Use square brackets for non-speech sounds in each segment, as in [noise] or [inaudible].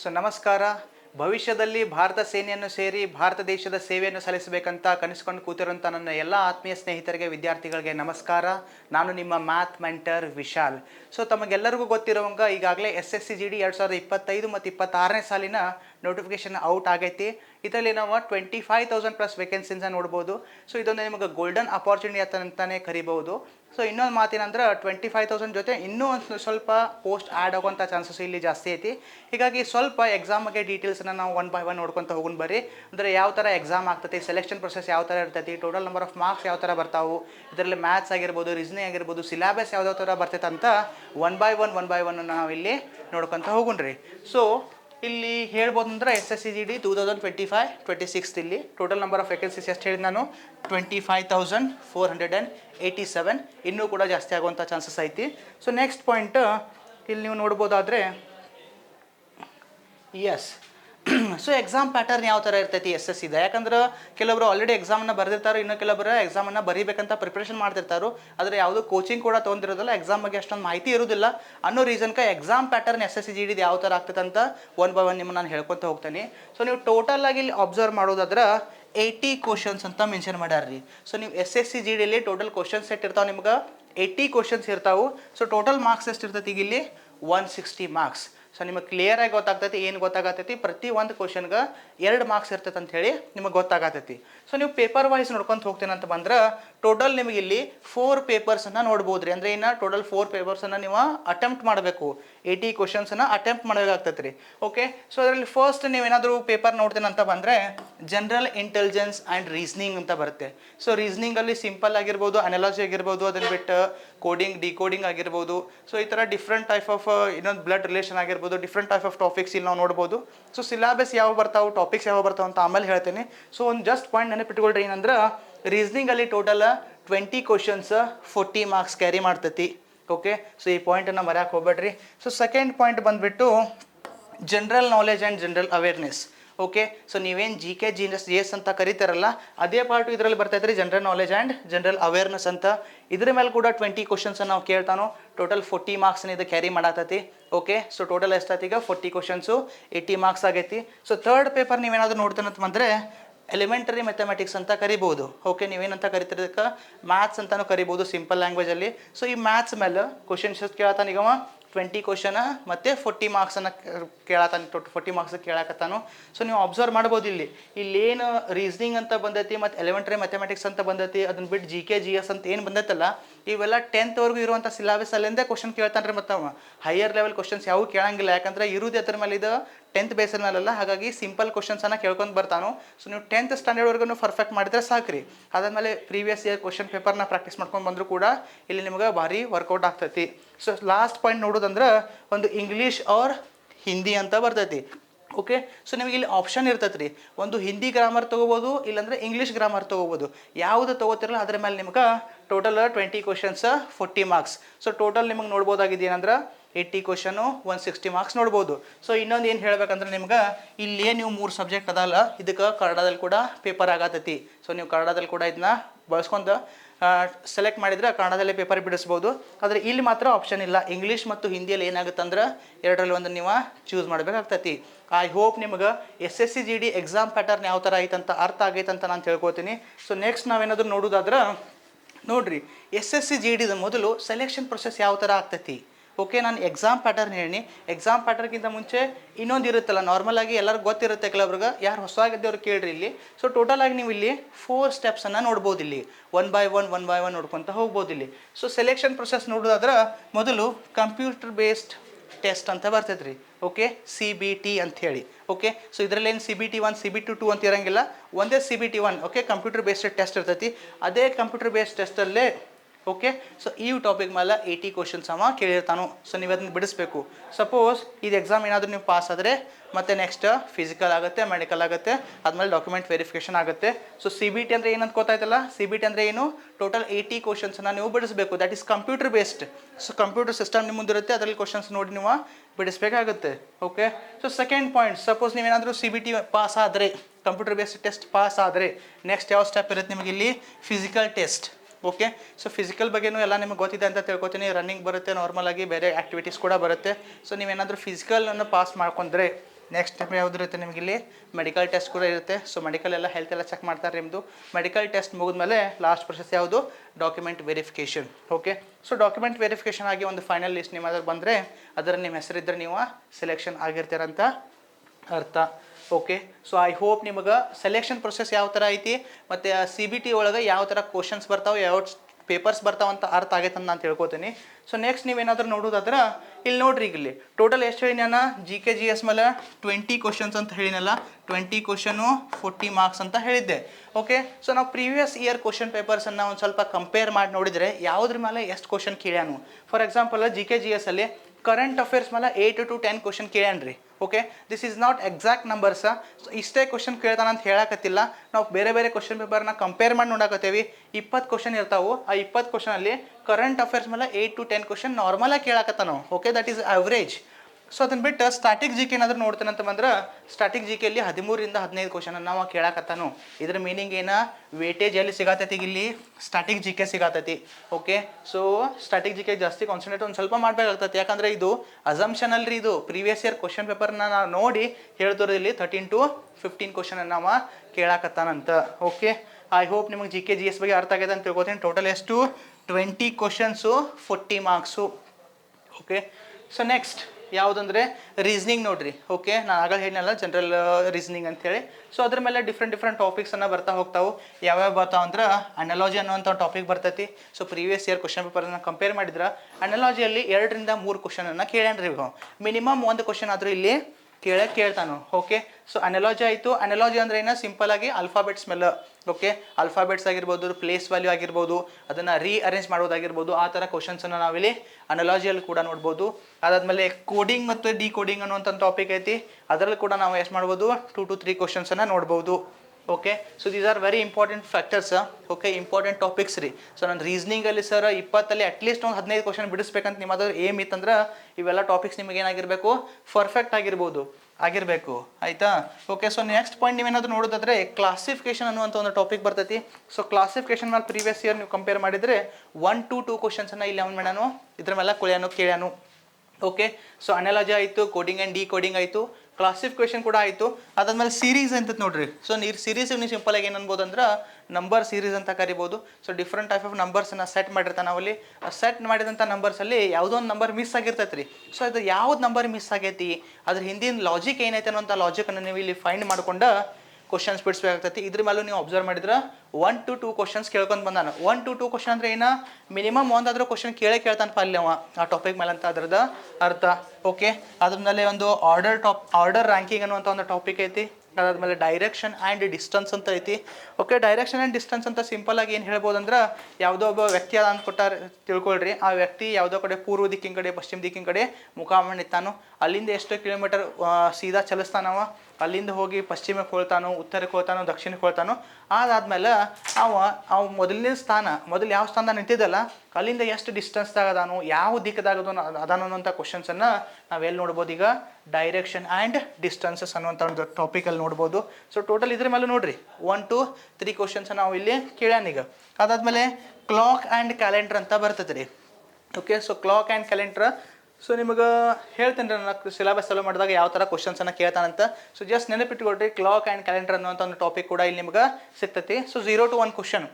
So ನಮಸ್ಕಾರ. ಭವಿಷ್ಯದಲ್ಲಿ ಭಾರತ ಸೇನೆಯನ್ನು ಸೇರಿ ಭಾರತ ದೇಶದ ಸೇವೆಯನ್ನು ಸಲ್ಲಿಸಬೇಕಂತ ಕನಸ್ಕೊಂಡು ಕೂತಿರುವಂಥ ನನ್ನ ಎಲ್ಲ ಆತ್ಮೀಯ ಸ್ನೇಹಿತರಿಗೆ, ವಿದ್ಯಾರ್ಥಿಗಳಿಗೆ ನಮಸ್ಕಾರ. ನಾನು ನಿಮ್ಮ ಮ್ಯಾಥ್ ಮೆಂಟರ್ ವಿಶಾಲ್. ಸೊ ತಮಗೆಲ್ಲರಿಗೂ ಗೊತ್ತಿರುವಂಗ ಈಗಾಗಲೇ S S C G D ಎರಡು ಸಾವಿರದ ಇಪ್ಪತ್ತೈದು ಮತ್ತು ಇಪ್ಪತ್ತಾರನೇ ಸಾಲಿನ ನೋಟಿಫಿಕೇಶನ್ ಔಟ್ ಆಗೈತಿ. ಇದರಲ್ಲಿ ನಾವು ಟ್ವೆಂಟಿ ಫೈವ್ ತೌಸಂಡ್ ಪ್ಲಸ್ ವೇಕೆನ್ಸಿನ ನೋಡ್ಬೋದು. ಸೊ ಇದೊಂದು ನಿಮಗೆ ಗೋಲ್ಡನ್ ಅಪಾರ್ಚುನಿಟಿ ಅಂತಲೇ ಕರಿಬಹುದು. ಸೊ ಇನ್ನೊಂದು ಮಾತೇನಂದ್ರೆ ಟ್ವೆಂಟಿ ಫೈವ್ ತೌಸಂಡ್ ಜೊತೆ ಇನ್ನೂ ಒಂದು ಸ್ವಲ್ಪ ಪೋಸ್ಟ್ ಆ್ಯಡ್ ಆಗುವಂಥ ಚಾನ್ಸಸ್ ಇಲ್ಲಿ ಜಾಸ್ತಿ ಐತಿ. ಹೀಗಾಗಿ ಸ್ವಲ್ಪ ಎಕ್ಸಾಮ್ಗೆ ಡೀಟೇಲ್ಸನ್ನ ಡೀಟೇಲ್ಸ್ನ ನಾವು ಒನ್ ಬೈ ಒನ್ ನೋಡ್ಕೊತ ಹೋಗೋಣ ಬರ್ರಿ. ಅಂದರೆ ಯಾವ ಥರ ಎಕ್ಸಾಮ್ ಆಗ್ತೈತಿ ಸೆಲೆಕ್ಷನ್ ಪ್ರೊಸೆಸ್ ಯಾವ ಥರ ಇರ್ತೈತಿ ಟೋಟಲ್ ನಂಬರ್ ಆಫ್ ಮಾರ್ಕ್ಸ್ ಯಾವ ಥರ ಬರ್ತಾವು, ಇದರಲ್ಲಿ ಮ್ಯಾಥ್ಸ್ ಆಗಿರ್ಬೋದು ರೀಸನಿಂಗ್ ಆಗಿರ್ಬೋದು ಸಿಲೆಬಸ್ ಯಾವ್ದಾವ ಥರ ಬರ್ತೈತೆ ಅಂತ one by one one by one ನಾವು ಇಲ್ಲಿ ನೋಡ್ಕೊತ ರೀ. ಸೊ ಇಲ್ಲಿ ಹೇಳ್ಬೋದು ಅಂದ್ರೆ S S C G D two thousand twenty five twenty six ಇಲ್ಲಿ. ಟೋಟಲ್ ನಂಬರ್ ಆಫ್ ವೇಕೆನ್ಸೀಸ್ ಎಷ್ಟು ಹೇಳಿದ ನಾನು? Twenty five thousand four hundred and eighty seven ಇನ್ನೂ ಕೂಡ ಜಾಸ್ತಿ ಆಗುವಂಥ ಚಾನ್ಸಸ್ ಐತಿ. ಸೊ ನೆಕ್ಸ್ಟ್ ಪಾಯಿಂಟ್ ಇಲ್ಲಿ ನೀವು ನೋಡ್ಬೋದಾದರೆ ಎಸ್ ಸೊ ಎಕ್ಸಾಮ್ ಪ್ಯಾಟರ್ನ್ ಯಾವ ಥರ ಇರ್ತೈತಿ? ಎಸ್ ಎಸ್ ಇದೆ. ಯಾಕಂದ್ರೆ ಕೆಲವರು ಆಲ್ರೆಡಿ ಎಕ್ಸಾಮನ್ನ ಬರೆದಿರ್ತಾರೆ ಇನ್ನು ಕೆಲವರು ಎಕ್ಸಾಮನ್ನ ಬರೀಬೇಕಂತ ಪ್ರಿಪ್ರೇಷನ್ ಮಾಡ್ತಿರ್ತಾರೋ, ಆದರೆ ಯಾವುದು ಕೋಚಿಂಗ್ ಕೂಡ ತೊಗೊಂಡಿರೋದಿಲ್ಲ ಎಕ್ಸಾಮ್ ಬಗ್ಗೆ ಅಷ್ಟೊಂದು ಮಾಹಿತಿ ಇರೋದಿಲ್ಲ. ಅನ್ನೋ ರೀಸನ್ಗೆ exam pattern S S C G ಡಿದು ಯಾವ ಥರ ಆಗ್ತದೆ ಅಂತ ಒನ್ ಬೈ ಒನ್ ನಿಮ್ಮನ್ನು ನಾನು ಹೇಳ್ಕೊತ ಹೋಗ್ತೀನಿ. ಸೊ ನೀವು ಟೋಟಲ್ ಆಗಿ ಇಲ್ಲಿ ಅಬ್ಸರ್ವ್ ಮಾಡೋದಾದ್ರೆ ಏಯ್ಟಿ ಕ್ವಶನ್ಸ್ ಅಂತ ಮೆನ್ಷನ್ ಮಾಡ್ಯಾರ್ರಿ. ಸೊ ನೀವು ಎಸ್ ಎಸ್ ಸಿ ಜಿ ಡಿಲಿ ಟೋಟಲ್ ಕ್ವಶನ್ ಸೆಟ್ ಇರ್ತಾವೆ ನಿಮ್ಗೆ. ಏಯ್ಟಿ ಕ್ವಶನ್ಸ್ ಇರ್ತಾವೆ. ಸೊ ಟೋಟಲ್ ಮಾರ್ಕ್ಸ್ ಎಷ್ಟು ಇರ್ತೈತಿ ಈಗ ಇಲ್ಲಿ? ಒನ್ ಸಿಕ್ಸ್ಟಿ ಮಾರ್ಕ್ಸ್ ಸೊ ನಿಮಗೆ ಕ್ಲಿಯರ್ ಆಗಿ ಗೊತ್ತಾಗ್ತೈತಿ, ಏನು ಗೊತ್ತಾಗತ್ತೈತಿ ಪ್ರತಿ ಒಂದು ಕ್ವಶನ್ಗೆ ಎರಡು ಮಾರ್ಕ್ಸ್ ಇರ್ತೈತೆ ಅಂತ ಹೇಳಿ ನಿಮಗೆ ಗೊತ್ತಾಗತ್ತೈತಿ ಸೊ ನೀವು ಪೇಪರ್ ವೈಸ್ ನೋಡ್ಕೊಂತ ಅಂತ ಬಂದ್ರೆ ಟೋಟಲ್ ನಿಮಗೆ ಇಲ್ಲಿ ಫೋರ್ ಪೇಪರ್ಸನ್ನು ನೋಡ್ಬೋದು ರೀ ಅಂದರೆ ಇನ್ನು ಟೋಟಲ್ ಫೋರ್ ಪೇಪರ್ಸನ್ನು ನೀವು ಅಟೆಂಪ್ಟ್ ಮಾಡಬೇಕು. ಏಯ್ಟಿ ಕ್ವಶನ್ಸನ್ನು ಅಟೆಂಪ್ಟ್ ಮಾಡಬೇಕಾಗ್ತೈತೆ ರೀ ಓಕೆ ಸೊ ಅದರಲ್ಲಿ ಫಸ್ಟ್ ನೀವೇನಾದರೂ ಪೇಪರ್ ನೋಡ್ತೀನಿ ಅಂತ ಬಂದರೆ ಜನರಲ್ ಇಂಟೆಲಿಜೆನ್ಸ್ ಆ್ಯಂಡ್ ರೀಸ್ನಿಂಗ್ ಅಂತ ಬರುತ್ತೆ. ಸೊ ರೀಸ್ನಿಂಗಲ್ಲಿ ಸಿಂಪಲ್ ಆಗಿರ್ಬೋದು ಅನಾಲಜಿ ಆಗಿರ್ಬೋದು, ಅದನ್ನು ಬಿಟ್ಟು ಕೋಡಿಂಗ್ ಡಿಕೋಡಿಂಗ್ ಆಗಿರ್ಬೋದು. ಸೊ ಈ ಥರ ಡಿಫ್ರೆಂಟ್ ಟೈಪ್ ಆಫ್ ಇನ್ನೊಂದು ಬ್ಲಡ್ ರಿಲೇಷನ್ ಆಗಿರ್ಬೋದು ಡಿಫ್ರೆಂಟ್ ಟೈಪ್ ಆಫ್ ಟಾಪಿಕ್ಸ್ ಇಲ್ಲಿ ನಾವು ನೋಡ್ಬೋದು. ಸೊ ಸಿಲಾಬಸ್ ಯಾವ ಬರ್ತಾವೆ ಟಾಪಿಕ್ಸ್ ಯಾವ ಬರ್ತಾವೆ ಅಂತ ಆಮೇಲೆ ಹೇಳ್ತೀನಿ. ಸೊ ಒಂದು ಜಸ್ಟ್ ಪಾಯಿಂಟ್ ನೆನಪಿಟ್ಕೊಳ್ರಿ ಏನಂದ್ರೆ ರೀಸ್ನಿಂಗಲ್ಲಿ total twenty questions forty marks carry ಮಾಡ್ತೈತಿ. ಓಕೆ ಸೊ ಈ ಪಾಯಿಂಟನ್ನು ಮರ್ಯಾಕೆ ಹೋಗ್ಬೇಡ್ರಿ. ಸೊ ಸೆಕೆಂಡ್ ಪಾಯಿಂಟ್ ಬಂದುಬಿಟ್ಟು general knowledge and general awareness okay so ನೀವೇನು G K G S G S ಅಂತ ಕರೀತಾರಲ್ಲ, ಅದೇ ಪಾರ್ಟು ಇದರಲ್ಲಿ ಬರ್ತಾ ರೀ general knowledge and general awareness ಅಂತ. ಇದ್ರ ಮೇಲೆ ಕೂಡ ಟ್ವೆಂಟಿ ಕ್ವಶನ್ಸನ್ನು ನಾವು ಕೇಳ್ತಾನೋ ಟೋಟಲ್ ಫೋರ್ಟಿ ಮಾರ್ಕ್ಸ್ನ ಇದು ಕ್ಯಾರಿ ಮಾಡತ್ತೈತಿ ಓಕೆ ಸೊ ಟೋಟಲ್ ಎಷ್ಟಾಯ್ತು ಈಗ? ಫೋರ್ಟಿ ಕ್ವಶನ್ಸು ಏಯ್ಟಿ ಮಾರ್ಕ್ಸ್ ಆಗೈತಿ. ಸೊ ಥರ್ಡ್ ಪೇಪರ್ ನೀವೇನಾದರೂ ನೋಡ್ತಾನಂತ ಬಂದರೆ ಎಲಿಮೆಂಟರಿ ಮ್ಯಾಥಮೆಟಿಕ್ಸ್ ಅಂತ ಕರಿಬೋದು. ಓಕೆ ನೀವೇನಂತ ಕರಿತಿರೋದಕ್ಕೆ ಮ್ಯಾಥ್ಸ್ ಅಂತಲೂ ಕರಿಬೋದು ಸಿಂಪಲ್ ಲ್ಯಾಂಗ್ವೇಜಲ್ಲಿ ಸೊ ಈ ಮ್ಯಾಥ್ಸ್ ಮೇಲೆ ಕ್ವಶನ್ಸ್ ಈಗ ಟ್ವೆಂಟಿ ಕ್ವಶನ ಮತ್ತು ಫೋರ್ಟಿ ಮಾರ್ಕ್ಸನ್ನು ಕೇಳತ್ತಾನ ಟೊಟ್ ಫೋರ್ಟಿ ಮಾರ್ಕ್ಸ್ ಕೇಳಕತ್ತಾನು. ಸೊ ನೀವು ಅಬ್ಸರ್ವ್ ಮಾಡ್ಬೋದು ಇಲ್ಲಿ. ಇಲ್ಲೇನು ರೀಸ್ನಿಂಗ್ ಅಂತ ಬಂದೈತಿ ಮತ್ತು ಎಲೆವೆಂಟ್ರಿ ಮ್ಯಾಥಮೆಟಿಕ್ಸ್ ಅಂತ ಬಂದೈತಿ ಅದನ್ನ ಬಿಟ್ಟು ಜಿ ಕೆ ಜಿ ಎಸ್ ಅಂತ ಏನು ಬಂದೈತಲ್ಲ, ಇವೆಲ್ಲ ಟೆಂತ್ವರೆಗೂ ಇರುವಂಥ ಸಿಲಾಬಸ್ ಅಲ್ಲಿಂದೇ ಕ್ವಶನ್ ಕೇಳ್ತಾನೆ ರೀ ಮತ್ತು ಹೈಯರ್ ಲೆವೆಲ್ ಕ್ವಶನ್ಸ್ ಯಾವೂ ಕೇಳಂಗಿಲ್ಲ, ಯಾಕಂದ್ರೆ ಇರುವುದು ಅದ್ರ ಮೇಲೆ ಇದು ಟೆಂತ್ ಬೇಸಿನ ಮೇಲಲ್ಲ, ಹಾಗಾಗಿ ಸಿಂಪಲ್ ಕ್ವಶನ್ಸನ್ನು ಕೇಳ್ಕೊಂಡು ಬರ್ತಾನು. ಸೊ ನೀವು ಟೆಂತ್ ಸ್ಟ್ಯಾಂಡರ್ಡ್ವರೆಗೂ ಪರ್ಫೆಕ್ಟ್ ಮಾಡಿದ್ರೆ ಸಾಕ್ರಿ. ಅದಾದಮೇಲೆ ಪ್ರೀವಿಯಸ್ ಇಯರ್ ಕ್ವಶನ್ ಪೇಪರ್ನ ಪ್ರಾಕ್ಟೀಸ್ ಮಾಡ್ಕೊಂಡು ಬಂದರೂ ಕೂಡ ಇಲ್ಲಿ ನಿಮಗೆ ಭಾರಿ ವರ್ಕೌಟ್ ಆಗ್ತೈತಿ. ಸೊ ಲಾಸ್ಟ್ ಪಾಯಿಂಟ್ ನೋಡೋದಂದ್ರೆ ಒಂದು ಇಂಗ್ಲೀಷ್ ಆರ್ ಹಿಂದಿ ಅಂತ ಬರ್ತೈತಿ. ಓಕೆ ಸೊ ನಿಮಗೆ ಇಲ್ಲಿ ಆಪ್ಷನ್ ಇರ್ತೈತೆ ರೀ ಒಂದು ಹಿಂದಿ ಗ್ರಾಮರ್ ತೊಗೋಬೋದು, ಇಲ್ಲಾಂದ್ರೆ ಇಂಗ್ಲೀಷ್ ಗ್ರಾಮರ್ ತೊಗೋಬೋದು. ಯಾವುದು ತೊಗೋತಿರಲ್ಲ, ಅದ್ರ ಮೇಲೆ ನಿಮ್ಗೆ total twenty questions forty marks so total ನಿಮಗೆ ನೋಡ್ಬೋದಾಗಿದೆ ಏನಂದ್ರೆ eighty question one sixty marks ನೋಡ್ಬೋದು. ಸೊ ಇನ್ನೊಂದು ಏನು ಹೇಳ್ಬೇಕಂದ್ರೆ ನಿಮ್ಗೆ ಇಲ್ಲಿ ನೀವು ಮೂರು ಸಬ್ಜೆಕ್ಟ್ ಅದಲ್ಲ, ಇದಕ್ಕೆ ಕನ್ನಡದಲ್ಲಿ ಕೂಡ ಪೇಪರ್ ಆಗತ್ತೈತಿ ಸೊ ನೀವು ಕನ್ನಡದಲ್ಲಿ ಕೂಡ ಇದನ್ನ ಬಳಸ್ಕೊಂಡು ಸೆಲೆಕ್ಟ್ ಮಾಡಿದರೆ ಕನ್ನಡದಲ್ಲೇ ಪೇಪರ್ ಬಿಡಿಸ್ಬೋದು. ಆದರೆ ಇಲ್ಲಿ ಮಾತ್ರ ಆಪ್ಷನ್ ಇಲ್ಲ. ಇಂಗ್ಲೀಷ್ ಮತ್ತು ಹಿಂದಿಯಲ್ಲಿ ಏನಾಗುತ್ತೆ ಅಂದ್ರೆ ಎರಡರಲ್ಲಿ ಒಂದು ನೀವು ಚೂಸ್ ಮಾಡಬೇಕಾಗ್ತೈತಿ. ಐ ಹೋಪ್ ನಿಮ್ಗೆ S S C G D exam pattern ಯಾವ ಥರ ಆಯ್ತಂತ ಅರ್ಥ ಆಗೈತೆ ಅಂತ ನಾನು ತಿಳ್ಕೊತೀನಿ. ಸೊ ನೆಕ್ಸ್ಟ್ ನಾವೇನಾದರೂ ನೋಡೋದಾದ್ರೆ ನೋಡ್ರಿ ಎಸ್ ಎಸ್ ಸಿ ಜಿ ಡಿದ ಮೊದಲು ಸೆಲೆಕ್ಷನ್ ಪ್ರೊಸೆಸ್ ಯಾವ ಥರ ಆಗ್ತೈತಿ? ಓಕೆ ನಾನು ಎಕ್ಸಾಮ್ ಪ್ಯಾಟರ್ನ್ ಹೇಳಿ ಎಕ್ಸಾಮ್ ಪ್ಯಾಟರ್ನ್ಗಿಂತ ಮುಂಚೆ ಇನ್ನೊಂದು ಇರುತ್ತಲ್ಲ ನಾರ್ಮಲಾಗಿ ಎಲ್ಲರಿಗೂ ಗೊತ್ತಿರುತ್ತೆ ಕೆಲವ್ರಿಗೆ. ಯಾರು ಹೊಸವಾಗಿದ್ದವ್ರು ಕೇಳ್ರಿ ಇಲ್ಲಿ. ಸೊ ಟೋಟಲ್ ಆಗಿ ನೀವು ಇಲ್ಲಿ ಫೋರ್ ಸ್ಟೆಪ್ಸನ್ನು ನೋಡ್ಬೋದು ಇಲ್ಲಿ. One by one one by one ನೋಡ್ಕೊತ ಹೋಗ್ಬೋದು ಇಲ್ಲಿ. ಸೊ ಸೆಲೆಕ್ಷನ್ ಪ್ರೊಸೆಸ್ ನೋಡೋದಾದ್ರೆ ಮೊದಲು ಕಂಪ್ಯೂಟರ್ ಬೇಸ್ಡ್ ಟೆಸ್ಟ್ ಅಂತ ಬರ್ತೈತೆ ರೀ ಓಕೆ ಸಿ ಬಿ ಟಿ ಅಂತ ಹೇಳಿ. ಓಕೆ ಸೊ ಇದರಲ್ಲಿ ಏನು C B T one C B two two ಅಂತ ಇರೋಂಗಿಲ್ಲ. ಒಂದೇ C B T one okay computer based test ಇರ್ತೈತಿ. ಅದೇ ಕಂಪ್ಯೂಟರ್ ಬೇಸ್ಡ್ ಟೆಸ್ಟಲ್ಲೇ ಓಕೆ ಸೊ ಈ ಟಾಪಿಕ್ ಮೇಲೆ ಏಯ್ಟಿ ಕ್ವಶನ್ಸ್ ಅವ ಕೇಳಿರ್ತಾನು. ಸೊ ನೀವು ಅದನ್ನು ಬಿಡಿಸ್ಬೇಕು. ಸಪೋಸ್ ಇದು ಎಕ್ಸಾಮ್ ಏನಾದರೂ ನೀವು ಪಾಸ್ ಆದರೆ, ಮತ್ತೆ ನೆಕ್ಸ್ಟ್ ಫಿಸಿಕಲ್ ಆಗುತ್ತೆ ಮೆಡಿಕಲ್ ಆಗುತ್ತೆ ಆದಮೇಲೆ ಡಾಕ್ಯುಮೆಂಟ್ ವೆರಿಫಿಕೇಷನ್ ಆಗುತ್ತೆ. ಸೊ ಸಿ ಬಿ ಟಿ ಅಂದರೆ ಏನಂತ ಗೊತ್ತಾಯ್ತಲ್ಲ? ಸಿ ಬಿ ಟಿ ಅಂದರೆ ಏನು? ಟೋಟಲ್ ಏಯ್ಟಿ ಕ್ವಶನ್ಸನ್ನು ನೀವು ಬಿಡಿಸ್ಬೇಕು. That is computer based so computer system ನಿಮ್ಮ ಮುಂದಿರುತ್ತೆ ಅದರಲ್ಲಿ ಕ್ವಶನ್ಸ್ ನೋಡಿ ನೀವು ಬಿಡಿಸ್ಬೇಕಾಗುತ್ತೆ. Okay so second point suppose ನೀವೇನಾದರೂ ಸಿ ಬಿ ಟಿ ಪಾಸ್ ಆದರೆ ಕಂಪ್ಯೂಟರ್ ಬೇಸ್ಡ್ ಟೆಸ್ಟ್ ಪಾಸ್ ಆದರೆ ನೆಕ್ಸ್ಟ್ ಯಾವ ಸ್ಟೆಪ್ ಇರುತ್ತೆ ನಿಮಗೆ ಇಲ್ಲಿ? Physical test okay so physical ಬಗ್ಗೆನೂ ಎಲ್ಲ ನಿಮಗೆ ಗೊತ್ತಿದೆ ಅಂತ ತಿಳ್ಕೊತೀನಿ. ರನ್ನಿಂಗ್ ಬರುತ್ತೆ ನಾರ್ಮಲ್ ಆಗಿ ಬೇರೆ ಆ್ಯಕ್ಟಿವಿಟೀಸ್ ಕೂಡ ಬರುತ್ತೆ. ಸೊ ನೀವೇನಾದರೂ ಫಿಸಿಕಲನ್ನು ಪಾಸ್ ಮಾಡ್ಕೊಂಡ್ರೆ ನೆಕ್ಸ್ಟ್ ಟೈಮ್ ಯಾವುದು ಇರುತ್ತೆ ನಿಮಗೆ ಇಲ್ಲಿ? ಮೆಡಿಕಲ್ ಟೆಸ್ಟ್ ಕೂಡ ಇರುತ್ತೆ. ಸೊ ಮೆಡಿಕಲ್ ಎಲ್ಲ ಹೆಲ್ತ್ ಎಲ್ಲ ಚೆಕ್ ಮಾಡ್ತಾರೆ ನಿಮ್ಮದು ಮೆಡಿಕಲ್ ಟೆಸ್ಟ್ ಮುಗಿದ್ಮೇಲೆ ಲಾಸ್ಟ್ ಪ್ರೊಸೆಸ್ ಯಾವುದು? Document verification okay so document verification ಆಗಿ ಒಂದು ಫೈನಲ್ ಲಿಸ್ಟ್ ನಿಮ್ಮ ಬಂದರೆ ಅದರ ನಿಮ್ಮ ಹೆಸರಿದ್ದರೆ ನೀವು ಸೆಲೆಕ್ಷನ್ ಆಗಿರ್ತೀರಂತ ಅರ್ಥ. ಓಕೆ ಸೊ ಐ ಹೋಪ್ ನಿಮಗೆ ಸೆಲೆಕ್ಷನ್ ಪ್ರೊಸೆಸ್ ಯಾವ ಥರ ಐತಿ, ಮತ್ತು ಸಿ ಬಿ ಟಿ ಒಳಗೆ ಯಾವ ಥರ ಕ್ವಶನ್ಸ್ ಬರ್ತಾವೆ, ಯಾವ ಪೇಪರ್ಸ್ ಬರ್ತಾವಂತ ಅರ್ಥ ಆಗೈತೆ ಅಂತ ನಾನು ತಿಳ್ಕೊತೀನಿ. ಸೊ ನೆಕ್ಸ್ಟ್ ನೀವೇನಾದ್ರೂ ನೋಡೋದಾದ್ರೆ ಇಲ್ಲಿ ನೋಡ್ರಿ ಇಲ್ಲಿ. ಟೋಟಲ್ ಎಷ್ಟು ಹೇಳಿ ನಾನು ಜಿ ಕೆ ಜಿ ಎಸ್ ಮೇಲೆ ಟ್ವೆಂಟಿ ಕ್ವಶನ್ಸ್ ಅಂತ ಹೇಳಿನಲ್ಲ ಟ್ವೆಂಟಿ ಕ್ವಶನು ಫೋರ್ಟಿ ಮಾರ್ಕ್ಸ್ ಅಂತ ಹೇಳಿದ್ದೆ. ಓಕೆ ಸೊ ನಾವು ಪ್ರೀವಿಯಸ್ ಇಯರ್ ಕ್ವಶನ್ ಪೇಪರ್ಸನ್ನು ಒಂದು ಸ್ವಲ್ಪ ಕಂಪೇರ್ ಮಾಡಿ ನೋಡಿದರೆ ಯಾವುದ್ರ ಮೇಲೆ ಎಷ್ಟು question ಕೇಳ್ಯಾನು. For example G K G S ಅಲ್ಲಿ ಕರೆಂಟ್ ಅಫೇರ್ಸ್ ಮೇಲೆ eight to ten question ಕೇಳ್ಯಾನ್ರಿ. Okay this is not exact numbers ಇಷ್ಟೇ ಕ್ವಶನ್ ಕೇಳ್ತಾನ ಅಂತ ಹೇಳಕತ್ತಿಲ್ಲ. ನಾವು ಬೇರೆ ಬೇರೆ ಕ್ವಶನ್ ಪೇಪರ್ನ ಕಂಪೇರ್ ಮಾಡಿ ನೋಡಕತ್ತೇವಿ. ಇಪ್ಪತ್ತು ಕ್ವಶನ್ ಇರ್ತಾವೆ. ಆ ಇಪ್ಪತ್ತು ಕ್ವಶನಲ್ಲಿ ಕರೆಂಟ್ ಅಫೇರ್ಸ್ ಮೇಲೆ ಏಯ್ಟ್ ಟು ಟೆನ್ ಕ್ವಶನ್ ನಾರ್ಮಲಾಗಿ ಕೇಳಕತ್ತಾನು okay that is average so ಅದನ್ನ ಬಿಟ್ಟು ಸ್ಟಾಟಿಕ್ ಜಿ ಕೆ ಏನಾದರೂ ನೋಡ್ತೇನೆ ಬಂದ್ರೆ ಸ್ಟಾಟಿಕ್ ಜಿ ಕೆಯಲ್ಲಿ ಹದಿಮೂರಿಂದ ಹದಿನೈದು ಕ್ವಶನ್ ನಾವು ಕೇಳಾಕತ್ತಾನು. ಇದ್ರ ಮೀನಿಂಗ್ ಏನ? ವೇಟೇಜ್ ಎಲ್ಲಿ ಸಿಗತೈತಿ ಇಲ್ಲಿ? ಸ್ಟಾಟಿಕ್ ಜಿ ಕೆ ಸಿಗತೈತಿ. Okay so static G K ಜಾಸ್ತಿ ಕಾನ್ಸಂಟ್ರೇಟ್ ಒಂದು ಸ್ವಲ್ಪ ಮಾಡಬೇಕಾಗ್ತೈತಿ. ಯಾಕಂದ್ರೆ ಇದು ಅಸಂಪ್ಷನ್ ಅಲ್ರಿ ಇದು. ಪ್ರೀವಿಯಸ್ ಇಯರ್ ಕ್ವಶನ್ ಪೇಪರ್ನ ನಾವು ನೋಡಿ ಇಲ್ಲಿ ತರ್ಟೀನ್ ಟು ಫಿಫ್ಟೀನ್ ಕ್ವಶನ್ ನಾವು ಕೇಳಾಕತ್ತಾನಂತ. ಓಕೆ ಐ ಹೋಪ್ ನಿಮಗೆ ಜಿ ಕೆ ಜಿ ಎಸ್ ಬಗ್ಗೆ ಅರ್ಥ ಆಗಿದೆ ಅಂತ ತಿಳ್ಕೊತೀನಿ. ಟೋಟಲ್ ಎಷ್ಟು? Twenty questions forty marks okay so next ಯಾವುದಂದ್ರೆ ರೀಸನಿಂಗ್ ನೋಡ್ರಿ. ಓಕೆ ನಾನು ಆಗಲೇ ಹೇಳಿನಲ್ಲ ಜನರಲ್ ಅಂತ ಅಂತೇಳಿ. ಸೊ ಅದ್ರ ಮೇಲೆ ಡಿಫ್ರೆಂಟ್ ಡಿಫ್ರೆಂಟ್ ಟಾಪಿಕ್ಸನ್ನು ಬರ್ತಾ ಹೋಗ್ತಾವೆ. ಯಾವ್ಯಾವ ಬರ್ತಾವ ಅಂದ್ರೆ ಅನಾಲಜಿ ಅನ್ನುವಂಥ ಟಾಪಿಕ್ ಬರ್ತೈತಿ. ಸೊ ಪ್ರೀವಿಯಸ್ ಇಯರ್ ಕ್ವಶನ್ ಪೇಪರ್ನ ಕಂಪೇರ್ ಮಾಡಿದ್ರೆ ಅನಲಾಜಿಯಲ್ಲಿ ಎರಡರಿಂದ ಮೂರು ಕ್ವಶನನ್ನು ಕೇಳ್ಯಾನ್ರಿ ಮಿನಿಮಮ್ ಒಂದು ಕ್ವಶನ್ ಆದರೂ ಇಲ್ಲಿ ಕೇಳಕ್ಕೆ ಕೇಳ್ತಾನು ಓಕೆ ಸೊ ಅನಲಾಜಿ ಆಯಿತು. ಅನಲಾಜಿ ಅಂದ್ರೆ ಏನು? ಸಿಂಪಲ್ ಆಗಿ ಅಲ್ಫಾಬೆಟ್ಸ್ ಮೇಲೆ ಓಕೆ ಅಲ್ಫಾಬೆಟ್ಸ್ ಆಗಿರ್ಬೋದು ಪ್ಲೇಸ್ ವ್ಯಾಲ್ಯೂ ಆಗಿರ್ಬೋದು, ಅದನ್ನು ರೀ ಅರೇಂಜ್ ಮಾಡೋದಾಗಿರ್ಬೋದು ಆ ಥರ ಕ್ವಶನ್ಸನ್ನು ನಾವಿಲ್ಲಿ ಅನಲಾಜಿಯಲ್ಲಿ ಕೂಡ ನೋಡ್ಬೋದು. ಅದಾದಮೇಲೆ ಕೋಡಿಂಗ್ ಮತ್ತು ಡಿ ಕೋಡಿಂಗ್ ಅನ್ನುವಂಥ ಟಾಪಿಕ್ ಐತಿ. ಅದರಲ್ಲಿ ಕೂಡ ನಾವು ಎಷ್ಟು ಮಾಡ್ಬೋದು? ಟು ಟು ತ್ರೀ ಕ್ವಶನ್ಸನ್ನು ನೋಡ್ಬೋದು. Okay so these are very important factors okay important topics ರೀ. ಸೊ ನನ್ನ ರೀಸ್ನಿಂಗಲ್ಲಿ ಸರ್ ಇಪ್ಪತ್ತಲ್ಲಿ ಅಟ್ಲೀಸ್ಟ್ ಒಂದು ಹದಿನೈದು ಕ್ವಶನ್ ಬಿಡಿಸ್ಬೇಕಂತ ನಿಮ್ಮದು ಏಮ್ ಇತ್ತಂದ್ರೆ ಇವೆಲ್ಲ ಟಾಪಿಕ್ಸ್ ನಿಮಗೆ ಏನಾಗಿರಬೇಕು? ಪರ್ಫೆಕ್ಟ್ ಆಗಿರ್ಬೋದು. ಆಗಿರಬೇಕು. ಆಯಿತಾ? ಓಕೆ ಸೊ ನೆಕ್ಸ್ಟ್ ಪಾಯಿಂಟ್ ನೀವೇನಾದರೂ ನೋಡೋದಾದ್ರೆ ಕ್ಲಾಸಿಫಿಕೇಶನ್ ಅನ್ನುವಂಥ ಒಂದು ಟಾಪಿಕ್ ಬರ್ತೈತಿ. ಸೊ ಕ್ಲಾಸಿಫಿಕೇಶನ್ ಮೇಲೆ ಪ್ರೀವಿಯಸ್ ಇಯರ್ ನೀವು ಕಂಪೇರ್ ಮಾಡಿದರೆ ಒನ್ ಟು ಟೂ ಕ್ವಶನ್ಸನ್ನು ಇಲ್ಲಿ ಅವ್ನು ಮೇಡನು ಇದ್ರ ಮೇಲೆ ಕುಳಿಯಾನು, ಕೇಳ್ಯಾನು. ಓಕೆ ಸೊ ಅನಾಲಜಿ ಆಯಿತು ಕೋಡಿಂಗ್ ಆ್ಯಂಡ್ ಡಿ ಕೋಡಿಂಗ್ ಆಯಿತು. ಕ್ಲಾಸಿಫಿಕೇಶನ್ ಕೂಡ ಆಯಿತು. ಅದಾದ್ಮೇಲೆ ಸೀರೀಸ್ ಅಂತ ನೋಡ್ರಿ. ಸೊ ನೀರು ಸೀರೀಸ್ ನೀವು ಸಿಂಪಲ್ ಆಗಿ ಏನು ಅನ್ಬೋದು ಅಂದ್ರೆ ನಂಬರ್ ಸೀರೀಸ್ ಅಂತ ಕರಿಬೋದು. ಸೊ ಡಿಫ್ರೆಂಟ್ ಟೈಪ್ ಆಫ್ ನಂಬರ್ಸ್ನ ಸೆಟ್ ಮಾಡಿರ್ತಾನೆ ನಾವಲ್ಲಿ. ಸೆಟ್ ಮಾಡಿದಂಥ ನಂಬರ್ಸಲ್ಲಿ ಯಾವುದೋ ಒಂದು ನಂಬರ್ ಮಿಸ್ ಆಗಿರ್ತೈತೆ ರೀ ಸೊ ಅದು ಯಾವ್ದು ನಂಬರ್ ಮಿಸ್ ಆಗೈತಿ? ಅದ್ರ ಹಿಂದಿನ ಲಾಜಿಕ್ ಏನೈತೆ ಅನ್ನೋಂಥ ಲಾಜಿಕನ್ನು ನೀವು ಇಲ್ಲಿ ಫೈಂಡ್ ಮಾಡ್ಕೊಂಡು ಕ್ವಶನ್ಸ್ ಬಿಡಿಸ್ಬೇಕಾಗ್ತೈತಿ. ಇದ್ರ ಮೇಲೂ ನೀವು ಅಬ್ಸರ್ವ್ ಮಾಡಿದ್ರೆ ಒನ್ ಟು ಟೂ ಕ್ವಶನ್ಸ್ ಕೇಳ್ಕೊಂಡು ಬಂದಾನ. ಒನ್ ಟು ಟೂ ಕ್ವಶನ್ ಅಂದ್ರೆ ಏನು? ಮಿನಿಮಮ್ ಒಂದಾದ್ರೂ ಕ್ವಶನ್ ಕೇಳೇ ಕೇಳ್ತಾನಪ್ಪ ಅಲ್ಲಿ ಆ ಟಾಪಿಕ್ ಮೇಲೆ ಅಂತ ಅದ್ರದ ಅರ್ಥ. ಓಕೆ ಅದ್ರ ಮೇಲೆ ಒಂದು ಆರ್ಡರ್ ಟಾಪ್ ಆರ್ಡರ್ ರ್ಯಾಂಕಿಂಗ್ ಅನ್ನುವಂಥ ಒಂದು ಟಾಪಿಕ್ ಐತಿ. ಅದಾದ್ಮೇಲೆ ಡೈರೆಕ್ಷನ್ ಆ್ಯಂಡ್ ಡಿಸ್ಟೆನ್ಸ್ ಅಂತ ಐತಿ. ಓಕೆ ಡೈರೆಕ್ಷನ್ ಆ್ಯಂಡ್ ಡಿಸ್ಟೆನ್ಸ್ ಅಂತ ಸಿಂಪಲ್ ಆಗಿ ಏನು ಹೇಳ್ಬೋದು ಅಂದ್ರೆ ಯಾವುದೋ ಒಬ್ಬ ವ್ಯಕ್ತಿ ಅದ ಕೊಟ್ಟಾರ ತಿಳ್ಕೊಳ್ರಿ. ಆ ವ್ಯಕ್ತಿ ಯಾವುದೋ ಕಡೆ ಪೂರ್ವ ದಿಕ್ಕಿನ ಕಡೆ, ಪಶ್ಚಿಮ ದಿಕ್ಕಿನ ಕಡೆ ಮುಖ ಅಲ್ಲಿಂದ ಎಷ್ಟು ಕಿಲೋಮೀಟರ್ ಸೀದಾ ಚಲಿಸ್ತಾನವ. ಅಲ್ಲಿಂದ ಹೋಗಿ ಪಶ್ಚಿಮಕ್ಕೆ ಹೋಳ್ತಾನೋ ಉತ್ತರಕ್ಕೆ ಹೋಗ್ತಾನೋ ದಕ್ಷಿಣಕ್ಕೆ ಹೋಗ್ತಾನೋ ಅದಾದ್ಮೇಲೆ ಅವ ಅವ ಮೊದಲನೇ ಸ್ಥಾನ, ಮೊದಲು ಯಾವ ಸ್ಥಾನ ನಿಂತಿದ್ದಲ್ಲ, ಅಲ್ಲಿಂದ ಎಷ್ಟು ಡಿಸ್ಟೆನ್ಸ್ದಾಗ ಅದಾನು, ಯಾವ ದಿಕ್ಕದಾಗ ಅದಾನು ಅನ್ನೋಂಥ ಕ್ವಶನ್ಸನ್ನು ನಾವೆಲ್ಲಿ ನೋಡ್ಬೋದು ಈಗ? ಡೈರೆಕ್ಷನ್ ಆ್ಯಂಡ್ ಡಿಸ್ಟೆನ್ಸಸ್ ಅನ್ನುವಂಥ ಒಂದು ಟಾಪಿಕಲ್ಲಿ ನೋಡ್ಬೋದು. ಸೊ ಟೋಟಲ್ ಇದ್ರ ಮೇಲೆ ನೋಡ್ರಿ. ಒನ್ ಟು ತ್ರೀ ಕ್ವಶನ್ಸ್ ನಾವು ಇಲ್ಲಿ ಕೇಳ್ಯಾನ ಈಗ. ಅದಾದಮೇಲೆ ಕ್ಲಾಕ್ ಆ್ಯಂಡ್ ಕ್ಯಾಲೆಂಡರ್ ಅಂತ ಬರ್ತದೆ ರೀ okay so clock and calendar so ನಿಮಗೆ ಹೇಳ್ತೇನೆ ರೀ ನಾನು ಸಿಲೆಬಸ್ ಚಾಲೂ ಮಾಡಿದಾಗ ಯಾವ ಥರ ಕ್ವಶನ್ಸನ್ನು ಕೇಳ್ತಾನಂತ ಸೊ ಜಸ್ಟ್ ನೆನಪಿಟ್ಕೊಳ್ರಿ ಕ್ಲಾಕ್ ಆ್ಯಂಡ್ ಕ್ಯಾಲೆಂಡರ್ ಅನ್ನೋಂಥ ಒಂದು ಟಾಪಿಕ್ ಕೂಡ ಇಲ್ಲಿ ನಿಮ್ಗೆ ಸಿಗ್ತೈತಿ. So zero to one question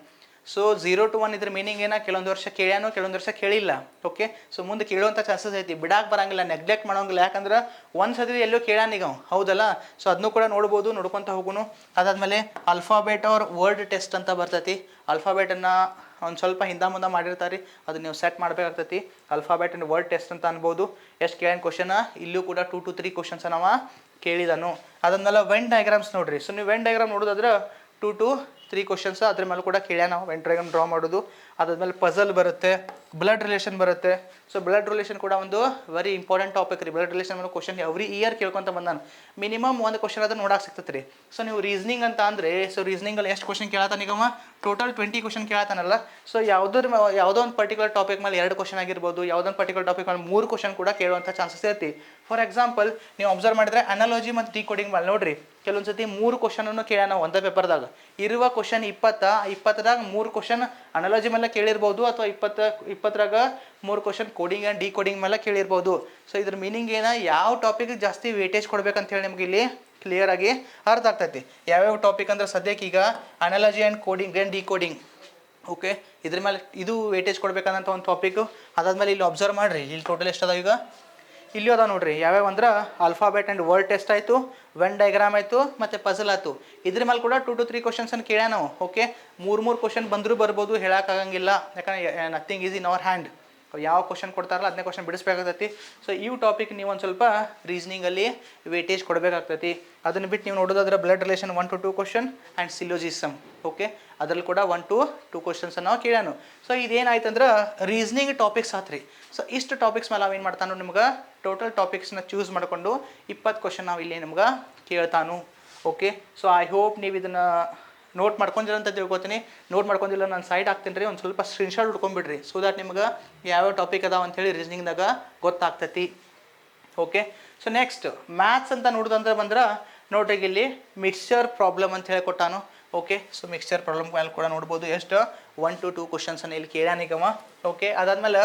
so zero to one ಇದ್ರ ಮೀನಿಂಗ್ ಏನ? ಕೆಲವೊಂದು ವರ್ಷ ಕೇಳ್ಯಾನು, ಕೆಲವೊಂದು ವರ್ಷ ಕೇಳಿಲ್ಲ. ಓಕೆ ಸೊ ಮುಂದೆ ಕೇಳುವಂಥ ಚಾನ್ಸಸ್ ಐತಿ. ಬಿಡಾಕ್ ಬರಂಗಿಲ್ಲ ನೆಗ್ಲೆಕ್ಟ್ ಮಾಡೋಂಗಿಲ್ಲ. ಯಾಕಂದ್ರೆ ಒಂದು ಸತಿ ಎಲ್ಲೋ ಕೇಳ್ಯಾನ ಹೌದಲ್ಲ? ಸೊ ಅದನ್ನು ಕೂಡ ನೋಡ್ಬೋದು, ನೋಡ್ಕೊತ ಹೋಗುನು. ಅದಾದಮೇಲೆ ಅಲ್ಫಾಬೆಟ್ ಅವ್ರ ವರ್ಡ್ ಟೆಸ್ಟ್ ಅಂತ ಬರ್ತೈತಿ. ಅಲ್ಫಾಬೆಟನ್ನು ಒಂದು ಸ್ವಲ್ಪ ಹಿಂದೆ ಮುಂದೆ ಮಾಡಿರ್ತಾರೆ, ಅದು ನೀವು ಸೆಟ್ ಮಾಡಬೇಕಾಗ್ತೈತಿ. ಅಲ್ಫಾಬೆಟ್ ಆ್ಯಂಡ್ ವರ್ಡ್ ಟೆಸ್ಟ್ ಅಂತ ಅನ್ಬೋದು. ಎಷ್ಟು ಕೇಳ್ಯಾನ ಕ್ವಶನ ಇಲ್ಲೂ ಕೂಡ ಟೂ ಟು ತ್ರೀ ಕ್ವಶನ್ಸ್ ನಾವ ಕೇಳಿದನು. ಅದನ್ನೆಲ್ಲ ವೆನ್ ಡಯಾಗ್ರಾಮ್ಸ್ ನೋಡ್ರಿ. ಸೊ ನೀವು ವೆನ್ ಡಯಾಗ್ರಾಮ್ ನೋಡೋದಾದ್ರೆ ಟೂ ಟು ತ್ರೀ ಕ್ವಶನ್ಸ್ ಅದ್ರ ಮೇಲೆ ಕೂಡ ಕೇಳ್ಯಾನ ನಾವು ವೆನ್ ಡಯಾಗ್ರಾಮ್ ಡ್ರಾ ಮಾಡೋದು. ಅದಾದ್ಮೇಲೆ ಪಜಲ್ ಬರುತ್ತೆ. ಬ್ಲಡ್ ರಿಲೇಷನ್ ಬರುತ್ತೆ. ಸೊ ಬ್ಲಡ್ ರಿಲೇಷನ್ ಕೂಡ ಒಂದು ವೆರಿ ಇಂಪಾರ್ಟೆಂಟ್ ಟಾಪಿಕ್ ರೀ. ಬ್ಲಡ್ ರಿಲೇಷನ್ ಮೇಲೆ ಕ್ವಶನ್ ಎವ್ರಿ ಇಯರ್ ಕೇಳ್ಕೊಂತ ಬಂದಾನು ಮಿನಿಮಮ್ ಒಂದು ಕ್ವಶನ್ ಅದು ನೋಡಕ್ಕೆ ಸಿಗ್ತೈತೆ ರೀ ಸೊ ನೀವು ರೀಸನಿಂಗ್ ಅಂತ ಅಂದರೆ ಸೊ ರೀಸನಿಂಗಲ್ಲಿ ಎಷ್ಟು ಕ್ವಶನ್ ಕೇಳತ್ತಾನ ಈಗ ಟೋಟಲ್ ಟ್ವೆಂಟಿ ಕ್ವಶನ್ ಕೇಳತ್ತಾನಲ್ಲ ಸೊ ಯಾವುದ್ರ ಯಾವುದೋ ಒಂದು ಪರ್ಟಿಕ್ಯುಲರ್ ಟಾಪಿಕ್ ಮೇಲೆ ಎರಡು ಕ್ವಶನ್ ಆಗಿರ್ಬೋದು ಯಾವುದೊಂದು ಪರ್ಟಿಕ್ಯುಲರ್ ಟಾಪಿಕ್ ಮೇಲೆ ಮೂರು ಕ್ವಶನ್ ಕೂಡ ಕೇಳುವಂಥ ಚಾನ್ಸಸ್ ಇರ್ತಿ. ಫಾರ್ ಎಕ್ಸಾಂಪಲ್ ನೀವು ಅಬ್ಸರ್ವ್ ಮಾಡಿದ್ರೆ ಅನಾಲಜಿ ಮತ್ತು ಡಿಕೋಡಿಂಗ್ ಮೇಲೆ ನೋಡ್ರಿ. ಕೆಲವೊಂದು ಸತಿ ಮೂರು ಕ್ವಶನನ್ನು ನಾವು ಒಂದೇ ಪೇಪರ್ದಾಗ ಇರುವ ಕ್ವಶನ್ ಇಪ್ಪತ್ತ, ಇಪ್ಪತ್ತದಾಗ ಮೂರು ಕ್ವಶನ್ ಅನಾಲಜಿ ಮೇಲೆ ಕೇಳಿರ್ಬೋದು ಅಥವಾ ಇಪ್ಪತ್ತ ಇಪ್ಪ ಇಪ್ಪತ್ತರಾಗ ಮೂರು question coding and decoding ಮೇಲೆ ಕೇಳಿರ್ಬೋದು. ಸೊ ಇದ್ರ ಮೀನಿಂಗ್ ಏನ? ಯಾವ ಟಾಪಿಕ್ ಜಾಸ್ತಿ ವೇಟೇಜ್ ಕೊಡ್ಬೇಕಂತ ಹೇಳಿ ನಿಮ್ಗೆ ಇಲ್ಲಿ ಕ್ಲಿಯರ್ ಆಗಿ ಅರ್ಥ ಆಗ್ತೈತಿ. ಯಾವ್ಯಾವ ಟಾಪಿಕ್ ಅಂದ್ರೆ ಸದ್ಯಕ್ಕೆ ಈಗ analogy and coding and decoding okay ಇದ್ರ ಮೇಲೆ ಇದು ವೇಟೇಜ್ ಕೊಡ್ಬೇಕಂತ ಒಂದು ಟಾಪಿಕ್ ಅದಾದ್ಮೇಲೆ ಇಲ್ಲಿ ಅಬ್ಸರ್ವ್ ಮಾಡಿರಿ. ಇಲ್ಲಿ ಟೋಟಲ್ ಎಷ್ಟು ಅದಾವ ಈಗ? ಇಲ್ಲಿ ಅದ ನೋಡ್ರಿ. ಯಾವ್ಯಾವ ಅಂದ್ರೆ ಆಲ್ಫಾಬೆಟ್ ಆ್ಯಂಡ್ ವರ್ಡ್ ಟೆಸ್ಟ್ ಆಯಿತು. ವೆನ್ ಡೈಗ್ರಾಮ್ ಆಯಿತು, ಮತ್ತು ಪಜಲ್ ಆಯಿತು. ಇದ್ರ ಮೇಲೆ ಕೂಡ ಟು ಟು ತ್ರೀ ಕ್ವಶನ್ಸನ್ನು ಅನ್ನು ನಾವು ಓಕೆ ಮೂರು ಮೂರು ಕ್ವಶನ್ ಬಂದರೂ ಬರ್ಬೋದು ಹೇಳೋಕ್ಕಾಗಂಗಿಲ್ಲ ಯಾಕಂದ್ರೆ nothing is in our hand ಯಾವ ಕ್ವಶನ್ ಕೊಡ್ತಾರಲ್ಲ ಅದನ್ನೇ ಕ್ವಶನ್ ಬಿಡಿಸ್ಬೇಕಾಗ್ತೈತಿ. ಸೊ ಈ ಟಾಪಿಕ್ ನೀವು ಒಂದು ಸ್ವಲ್ಪ ರೀಸ್ನಿಂಗಲ್ಲಿ ವೇಟೇಜ್ ಕೊಡಬೇಕಾಗ್ತೈತಿ. ಅದನ್ನು ಬಿಟ್ಟು ನೀವು ನೋಡೋದಾದ್ರೆ blood relation one to two question and syllogism okay ಅದರಲ್ಲಿ ಕೂಡ ಒನ್ ಟು ಟೂ ಕ್ವಶನ್ಸ್ ನಾವು ಕೇಳ್ಯಾನು. ಸೊ ಇದೇನಾಯ್ತು ಅಂದ್ರೆ ರೀಸ್ನಿಂಗ್ ಟಾಪಿಕ್ಸ್ ಆತ್ರಿ. ಸೊ ಇಷ್ಟು ಟಾಪಿಕ್ಸ್ ಮೇಲೆ ನಾವೇನು ಮಾಡ್ತಾನು ನಿಮ್ಗೆ? ಟೋಟಲ್ ಟಾಪಿಕ್ಸ್ನ ಚೂಸ್ ಮಾಡಿಕೊಂಡು ಇಪ್ಪತ್ತು ಕ್ವಶನ್ ನಾವು ಇಲ್ಲಿ ನಿಮ್ಗೆ ಕೇಳ್ತಾನು ಓಕೆ ಸೊ ಐ ಹೋಪ್ ನೀವು ಇದನ್ನು ನೋಟ್ ಮಾಡ್ಕೊಂಡಿರಂತ ತಿಳ್ಕೊತೀನಿ. ನೋಟ್ ಮಾಡ್ಕೊಂಡಿಲ್ಲ, ನಾನು ಸೈಡ್ ಹಾಕ್ತೀನಿ ರೀ, ಒಂದು ಸ್ವಲ್ಪ ಸ್ಕ್ರೀನ್ಶಾಟ್ ಹುಡ್ಕೊಂಬಿಡ್ರಿ. ಸೊ ದಟ್ ನಿಮ್ಗೆ ಯಾವ ಟಾಪಿಕ್ ಅದಾವ ಅಂತೇಳಿ ರೀಸನಿಂಗ್ದಾಗ ಗೊತ್ತಾಗ್ತೈತಿ. ಓಕೆ ಸೊ ನೆಕ್ಸ್ಟ್ ಮ್ಯಾಥ್ಸ್ ಅಂತ ನೋಡೋದಂದ್ರೆ ಬಂದ್ರೆ, ನೋಡ್ರಿ ಇಲ್ಲಿ ಮಿಕ್ಸ್ಚರ್ ಪ್ರಾಬ್ಲಮ್ ಅಂತ ಹೇಳಿ ಕೊಟ್ಟಾನು ಓಕೆ ಸೊ ಮಿಕ್ಸ್ಚರ್ ಪ್ರಾಬ್ಲಮ್ ಮೇಲೆ ಕೂಡ ನೋಡ್ಬೋದು. ಎಷ್ಟು ಒನ್ ಟು ಟೂ ಕ್ವಶನ್ಸನ್ನು ಇಲ್ಲಿ ಕೇಳ್ಯಾನಿಗವ ಓಕೆ ಅದಾದ್ಮೇಲೆ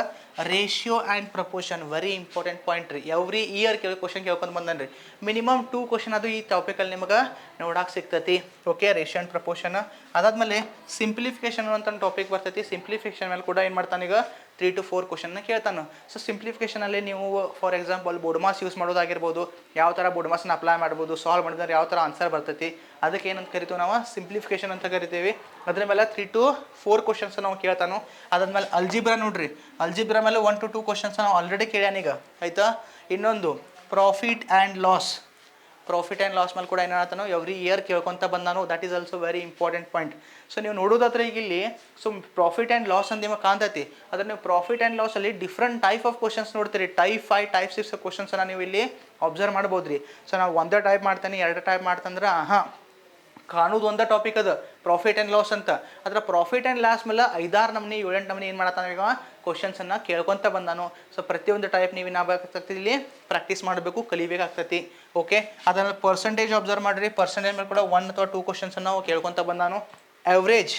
ratio and proportion very important point ರೀ. ಎವ್ರಿ ಇಯರ್ ಕೇಳಿ ಕ್ವಶನ್ ಕೇಳ್ಕೊಂಡು ಬಂದನ್ ರೀ. ಮಿನಿಮಮ್ ಟೂ ಕ್ವಶನ್ ಅದು ಈ ಟಾಪಿಕಲ್ಲಿ ನಿಮಗೆ ನೋಡಕ್ಕೆ ಸಿಗ್ತೈತಿ. ಓಕೆ ರೇಷಿಯೋ ಆ್ಯಂಡ್ ಪ್ರಪೋರ್ಷನ್ ಅದಾದ್ಮೇಲೆ ಸಿಂಪ್ಲಿಫಿಕೇಶನ್ ಅಂತ ಟಾಪಿಕ್ ಬರ್ತೈತಿ. ಸಿಂಪ್ಲಿಫಿಕೇಶನ್ ಮೇಲೆ ಕೂಡ ಏನು ಮಾಡ್ತಾನೀಗ ತ್ರೀ ಟು ಫೋರ್ ಕ್ವಶನ್ನ ಕೇಳ್ತಾನೆ. ಸೊ ಸಿಂಪ್ಲಿಫಿಕೇಶನಲ್ಲಿ ನೀವು ಫಾರ್ ಎಕ್ಸಾಂಪಲ್ ಬೋಡ್ಮಾಸ್ ಯೂಸ್ ಮಾಡೋದಾಗಿರ್ಬೋದು, ಯಾವ ಥರ ಬೋಡ್ಮಾಸ್ನ ಅಪ್ಲೈ ಮಾಡ್ಬೋದು ಸಾಲ್ವ್ ಮಾಡಿದ್ರೆ ಯಾವ ಥರ ಆನ್ಸರ್ ಬರ್ತೈತಿ, ಅದಕ್ಕೆ ಏನಂತ ಕರಿತೀವಿ ನಾವು ಸಿಂಪ್ಲಿಫಿಕೇಶನ್ ಅಂತ ಕರಿತೀವಿ. ಅದ್ರ ಮೇಲೆ ತ್ರೀ ಟು ಫೋರ್ ಕ್ವಶನ್ಸ್ ನಾವು ಕೇಳ್ತಾನು. ಅದಾದ್ಮೇಲೆ ಅಲ್ಜಿಬ್ರಾ ನೋಡ್ರಿ. ಅಲ್ಜಿಬ್ರಾ ಮೇಲೆ ಒನ್ ಟು ಟು ಕ್ವಶನ್ಸ್ ನಾವು ಆಲ್ರೆಡಿ ಕೇಳ್ಯಾನೀಗ. ಆಯಿತಾ? ಇನ್ನೊಂದು profit and loss profit and loss ಮೇಲೆ ಕೂಡ ಏನು ಹೇಳ್ತಾನೋ ಎವ್ರಿ ಇಯರ್ ಕೇಳ್ಕೊತ ಬಂದಾನು that is also very important point so ನೀವು ನೋಡೋದಾದ್ರೆ ಈಗ ಇಲ್ಲಿ ಸೊ ಪ್ರಾಫಿಟ್ ಆ್ಯಂಡ್ ಲಾಸ್ ಅಂದ್ರೆ ನಿಮಗೆ ಕಾಣ್ತೈತಿ. ಅದ್ರ ನೀವು ಪ್ರಾಫಿಟ್ ಆ್ಯಂಡ್ ಲಾಸಲ್ಲಿ ಡಿಫ್ರೆಂಟ್ ಟೈಪ್ ಆಫ್ ಕ್ವಶನ್ಸ್ ನೋಡ್ತೀರಿ. ಟೈಪ್ ಫೈವ್ ಟೈಪ್ ಸಿಕ್ಸ್ ಕ್ವಶನ್ಸನ್ನು ನೀವು ಇಲ್ಲಿ ಅಬ್ಸರ್ವ್ ಮಾಡ್ಬೋದು ರೀ ಸೊ ನಾವು ಒಂದೇ ಟೈಪ್ ಮಾಡ್ತೇನೆ, ಎರಡು ಟೈಪ್ ಮಾಡ್ತಂದ್ರೆ ಹಾಂ ಕಾಣೋದು ಒಂದೇ ಟಾಪಿಕ್ ಅದು. ಪ್ರಾಫಿಟ್ ಆ್ಯಂಡ್ ಲಾಸ್ ಅಂತ. ಅದರ ಪ್ರಾಫಿಟ್ ಆ್ಯಂಡ್ ಲಾಸ್ ಮೇಲೆ ಐದಾರು ನಮನಿ ಏಳೆಂಟು ನಮ್ಮನೆ ಏನು ಮಾಡತ್ತಾನ ಈಗ ಕ್ವಶನ್ಸನ್ನು ಕೇಳ್ಕೊತ ಬಂದಾನು. ಸೊ ಪ್ರತಿಯೊಂದು ಟೈಪ್ ನೀವು ಏನಾಗಬೇಕಾಗ್ತದೆ ಇಲ್ಲಿ ಪ್ರಾಕ್ಟೀಸ್ ಮಾಡಬೇಕು ಕಲಿಬೇಕಾಗ್ತೈತಿ ಓಕೆ ಅದನ್ನು ಪರ್ಸೆಂಟೇಜ್ ಅಬ್ಸರ್ವ್ ಮಾಡಿರಿ. ಪರ್ಸೆಂಟೇಜ್ ಮೇಲೆ ಕೂಡ ಒನ್ ಅಥವಾ ಟೂ ಕ್ವಶನ್ಸನ್ನು ಕೇಳ್ಕೊತ ಬಂದಾನು. ಎವ್ರೇಜ್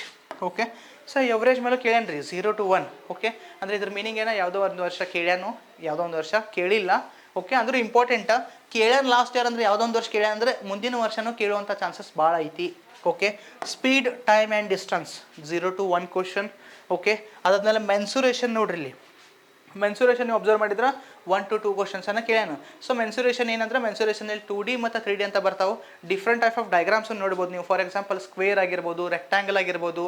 ಓಕೆ ಸೊ ಎವ್ರೇಜ್ ಮೇಲೆ ಕೇಳ್ಯಾನ ರೀ ಝೀರೋ ಟು ಒನ್ ಓಕೆ ಅಂದರೆ ಇದ್ರ ಮೀನಿಂಗ್ ಏನೋ? ಯಾವುದೋ ಒಂದು ವರ್ಷ ಕೇಳ್ಯಾನು. ಯಾವುದೋ ಒಂದು ವರ್ಷ ಕೇಳಿಲ್ಲ. ಓಕೆ ಅಂದ್ರೆ ಇಂಪಾರ್ಟೆಂಟ ಕೇಳ್ಯಾನ ಲಾಸ್ಟ್ ಇಯರ್ ಅಂದ್ರೆ ಯಾವುದೋ ಒಂದು ವರ್ಷ ಕೇಳ್ಯಾನ ಅಂದರೆ ಮುಂದಿನ ವರ್ಷನೂ ಕೇಳುವಂಥ ಚಾನ್ಸಸ್ ಭಾಳ ಐತಿ. Okay speed time and distance zero to one question okay ಅದಾದ್ಮೇಲೆ ಮೆನ್ಸುರೇಷನ್ ನೋಡ್ರಿ ಇಲ್ಲಿ. ಮೆನ್ಸುರೇಷನ್ ನೀವು ಅಬ್ಸರ್ವ್ ಮಾಡಿದ್ರೆ? ಒನ್ ಟು ಟೂ ಕ್ವಶನ್ಸನ್ನು ಕೇಳ್ಯಾನ. ಸೊ ಮೆನ್ಸುರೇಷನ್ ಏನಂದ್ರೆ ಮೆನ್ಸುರೇಷನಲ್ಲಿ ಟೂ ಡಿ ಮತ್ತು ತ್ರೀ ಡಿ ಅಂತ ಬರ್ತಾವೆ. ಡಿಫ್ರೆಂಟ್ ಟೈಪ್ ಆಫ್ ಡೈಗ್ರಾಮ್ಸ್ ನೋಡ್ಬೋದು ನೀವು. ಫಾರ್ ಎಕ್ಸಾಂಪಲ್ ಸ್ಕ್ವೇರ್ ಆಗಿರ್ಬೋದು ರೆಕ್ಟ್ಯಾಂಗಲ್ ಆಗಿರ್ಬೋದು